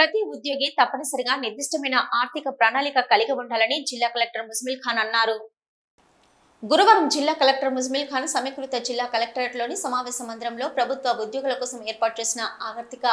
ప్రతి ఉద్యోగి తప్పనిసరిగా నిర్దిష్టమైన ఆర్థిక ప్రణాళిక కలిగి ఉండాలని జిల్లా కలెక్టర్ ముజ్మిల్ ఖాన్ అన్నారు. గురువారం జిల్లా కలెక్టర్ ముజ్మిల్ ఖాన్ సమీకృత జిల్లా కలెక్టరేట్లోని సమావేశ మందిరంలో ప్రభుత్వ ఉద్యోగుల కోసం ఏర్పాటు చేసిన ఆర్థిక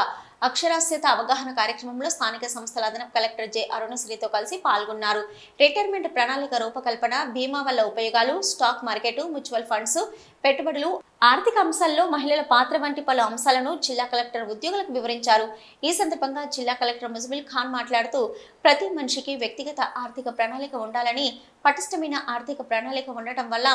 అక్షరాస్యత అవగాహన కార్యక్రమంలో స్థానిక సంస్థల అదనపు కలెక్టర్ జె అరుణశ్రీతో కలిసి పాల్గొన్నారు. రిటైర్మెంట్ ప్రణాళిక రూపకల్పన బీమా వల్ల ఉపయోగాలు స్టాక్ మార్కెట్ మ్యూచువల్ ఫండ్స్ పెట్టుబడులు ఆర్థిక అంశాల్లో మహిళల పాత్ర వంటి పలు అంశాలను జిల్లా కలెక్టర్ ఉద్యోగులకు వివరించారు. ఈ సందర్భంగా జిల్లా కలెక్టర్ ముజమిల్ ఖాన్ మాట్లాడుతూ ప్రతి మనిషికి వ్యక్తిగత ఆర్థిక ప్రణాళిక ఉండాలని పటిష్టమైన ఆర్థిక ప్రణాళిక ఉండటం వల్ల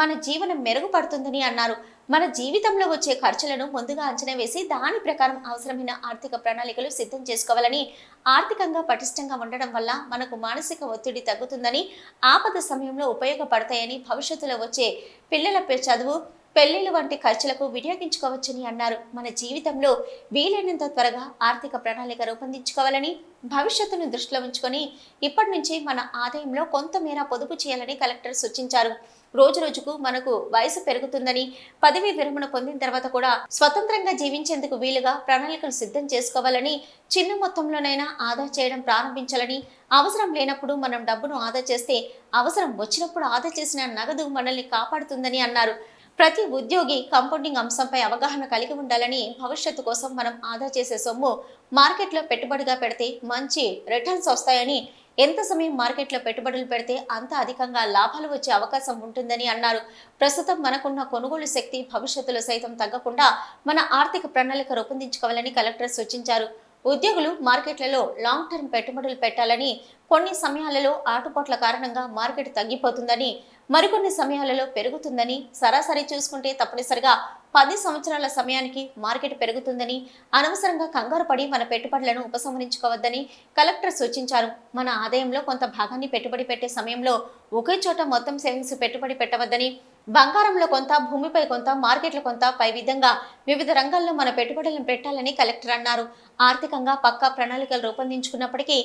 మన జీవనం మెరుగుపడుతుందని అన్నారు. మన జీవితంలో వచ్చే ఖర్చులను ముందుగా అంచనా వేసి దాని ప్రకారం అవసరమైన ఆర్థిక ప్రణాళికలు సిద్ధం చేసుకోవాలని ఆర్థికంగా పటిష్టంగా ఉండడం వల్ల మనకు మానసిక ఒత్తిడి తగ్గుతుందని ఆపద సమయంలో ఉపయోగపడతాయని భవిష్యత్తులో వచ్చే పిల్లల చదువు పెళ్ళిళ్ళు వంటి ఖర్చులకు వినియోగించుకోవచ్చని అన్నారు. మన జీవితంలో వీలైనంత త్వరగా ఆర్థిక ప్రణాళిక రూపొందించుకోవాలని భవిష్యత్తును దృష్టిలో ఉంచుకొని ఇప్పటి నుంచి మన ఆదాయంలో కొంతమేర పొదుపు చేయాలని కలెక్టర్ సూచించారు. రోజు రోజుకు మనకు వయసు పెరుగుతుందని పదవీ విరమణ పొందిన తర్వాత కూడా స్వతంత్రంగా జీవించేందుకు వీలుగా ప్రణాళికలు సిద్ధం చేసుకోవాలని చిన్న మొత్తంలోనైనా ఆదా చేయడం ప్రారంభించాలని అవసరం లేనప్పుడు మనం డబ్బును ఆదా చేస్తే అవసరం వచ్చినప్పుడు ఆదా చేసిన నగదు మనల్ని కాపాడుతుందని అన్నారు. ప్రతి ఉద్యోగి కంపౌండింగ్ అంశంపై అవగాహన కలిగి ఉండాలని భవిష్యత్తు కోసం మనం ఆదా చేసే సొమ్ము మార్కెట్లో పెట్టుబడిగా పెడితే మంచి రిటర్న్స్ వస్తాయని ఎంత సమయం మార్కెట్లో పెట్టుబడులు పెడితే అంత అధికంగా లాభాలు వచ్చే అవకాశం ఉంటుందని అన్నారు. ప్రస్తుతం మనకున్న కొనుగోలు శక్తి భవిష్యత్తులో సైతం తగ్గకుండా మన ఆర్థిక ప్రణాళిక రూపొందించుకోవాలని కలెక్టర్ సూచించారు. ఉద్యోగులు మార్కెట్లలో లాంగ్ టర్మ్ పెట్టుబడులు పెట్టాలని కొన్ని సమయాలలో ఆటుపోట్ల కారణంగా మార్కెట్ తగ్గిపోతుందని మరికొన్ని సమయాలలో పెరుగుతుందని సరాసరి చూసుకుంటే తప్పనిసరిగా పది సంవత్సరాల సమయానికి మార్కెట్ పెరుగుతుందని అనవసరంగా కంగారు పడి మన పెట్టుబడులను ఉపసంహరించుకోవద్దని కలెక్టర్ సూచించారు. మన ఆదాయంలో కొంత భాగాన్ని పెట్టుబడి పెట్టే సమయంలో ఒకే చోట మొత్తం సేవింగ్స్ పెట్టుబడి పెట్టవద్దని బంగారంలో కొంత భూమిపై కొంత మార్కెట్లో కొంత పై విధంగా వివిధ రంగాల్లో మన పెట్టుబడులను పెట్టాలని కలెక్టర్ అన్నారు. ఆర్థికంగా పక్కా ప్రణాళికలు రూపొందించుకున్నప్పటికీ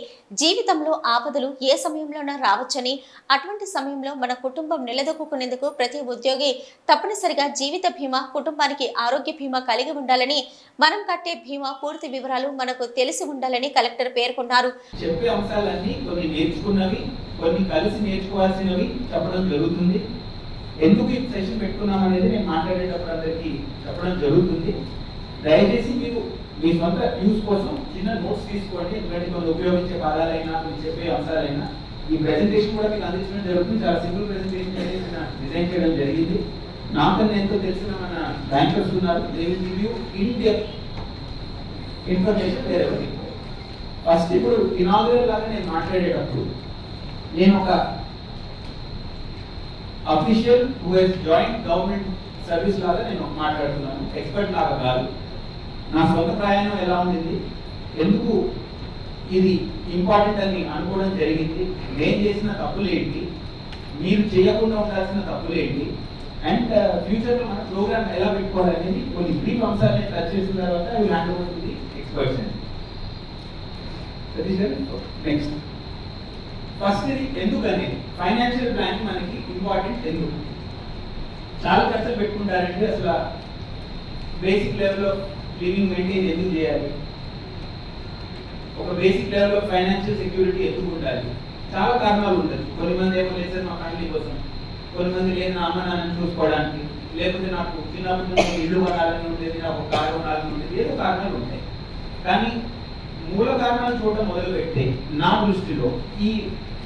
జీవితంలో ఆపదలు ఏ సమయంలోనూ రావచ్చని అటువంటి సమయంలో మన కుటుంబం నిలదొక్కునేందుకు ప్రతి ఉద్యోగి తప్పనిసరిగా జీవిత బీమా కుటుంబానికి ఆరోగ్య బీమా కలిగి ఉండాలని మనం కట్టే బీమా పూర్తి వివరాలు మనకు తెలిసి ఉండాలని కలెక్టర్ పేర్కొన్నారు. చెప్పే అంశాలన్నీ కొన్ని నేర్చుకున్నవి కొన్ని కలిసి నేర్చుకోవాల్సినవి చెప్పడం జరుగుతుంది. ఎందుకు ఈ సెషన్ పెట్టుకున్నాం అనేది నేను మాట్లాడేటప్పుడు అందరికీ చెప్పడం జరుగుతుంది. దయచేసి మీరు మీ సొంత యూస్ కోసం చిన్న నోట్స్ తీసుకోండి. ఎందుకంటే మనం ఉపయోగించే పదాలైనా మీరు చెప్పే అంశాలైనా ఈ ప్రెజెంటేషన్ కూడా మీకు అందించడం జరుగుతుంది. చాలా సింపుల్ ప్రెజెంటేషన్ అనేది నేను డిజైన్ చేయడం జరిగింది. నాకన్నా ఎంతో తెలిసిన మన బ్యాంకర్స్ ఉన్నారు. They will give you in depth information వేరే ఫస్ట్ ఇప్పుడు ఇనాగ్రల్ లాగా నేను మాట్లాడేటప్పుడు నేను ఒక official who has joined government service లాగా నేను మాట్లాడుతున్నాను. ఎక్స్పర్ట్ లాగా కాదు. నా సొంత ప్రయాణం ఎలా ఉండింది? ఎందుకు ఇది ఇంపార్టెంట్ అని అనుకోవడం జరిగింది? నేను చేసిన తప్పులు ఏంటి? మీరు చేయకుండా ఉండాల్సిన తప్పులు ఏంటి? అండ్ ఫ్యూచర్లో uh, మన ప్రోగ్రామ్ ఎలా పెట్టుకోవాలనేది కొన్ని బ్రీఫ్ అంశాలని టచ్ చేసిన తర్వాత అవి హ్యాండ్ ఓవర్ ది ఎక్స్పర్ట్స్ అండి సతీష్ గారు నెక్స్ట్ ఫస్ట్ ఇది ఎందుకు అనేది? ఫైనాన్షియల్ ప్లానింగ్ మనకి ఇంపార్టెంట్ ఎందుకు? చాలా ఖర్చులు పెట్టుకుంటారంటే అసలు basic level of living maintain ఎందుకు చేయాలి? ఒక basic level of financial security ఎందుకు ఉండాలి? చాలా కారణాలు ఉంటాయి కొన్ని మంది ఏమో లేదు సార్ మా ఫ్యామిలీ కోసం. కొన్ని మంది లేదు నా అమ్మ నాన్నని చూసుకోవడానికి. లేకపోతే నాకు చిన్నప్పటి నుంచి ఇల్లు కొనాలని ఉండేది నాకు ఒక కారు కొనాలని ఉండేది ఏదో కారణాలు ఉంటాయి. కానీ మూల కారణాలు చూడటం మొదలుపెట్టి నా దృష్టిలో ఈ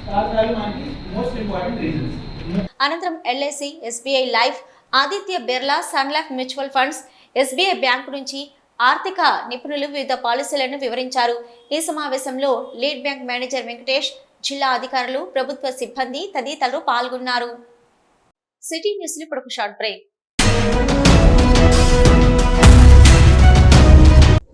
కారణాలు మనకి మోస్ట్ ఇంపార్టెంట్ రీజన్స్ అనంతరం LIC SBI life Aditya Birla sun life mutual funds SBI bank నుంచి ఆర్థిక నిపుణులు వివిధ పాలసీలను వివరించారు. ఈ సమావేశంలో లీడ్ బ్యాంక్ మేనేజర్ వెంకటేష్ జిల్లా అధికారులు ప్రభుత్వ సిబ్బంది తదితరులు పాల్గొన్నారు. సిటీ న్యూస్ ఇప్పుడు ఒక షార్ట్ బ్రేక్.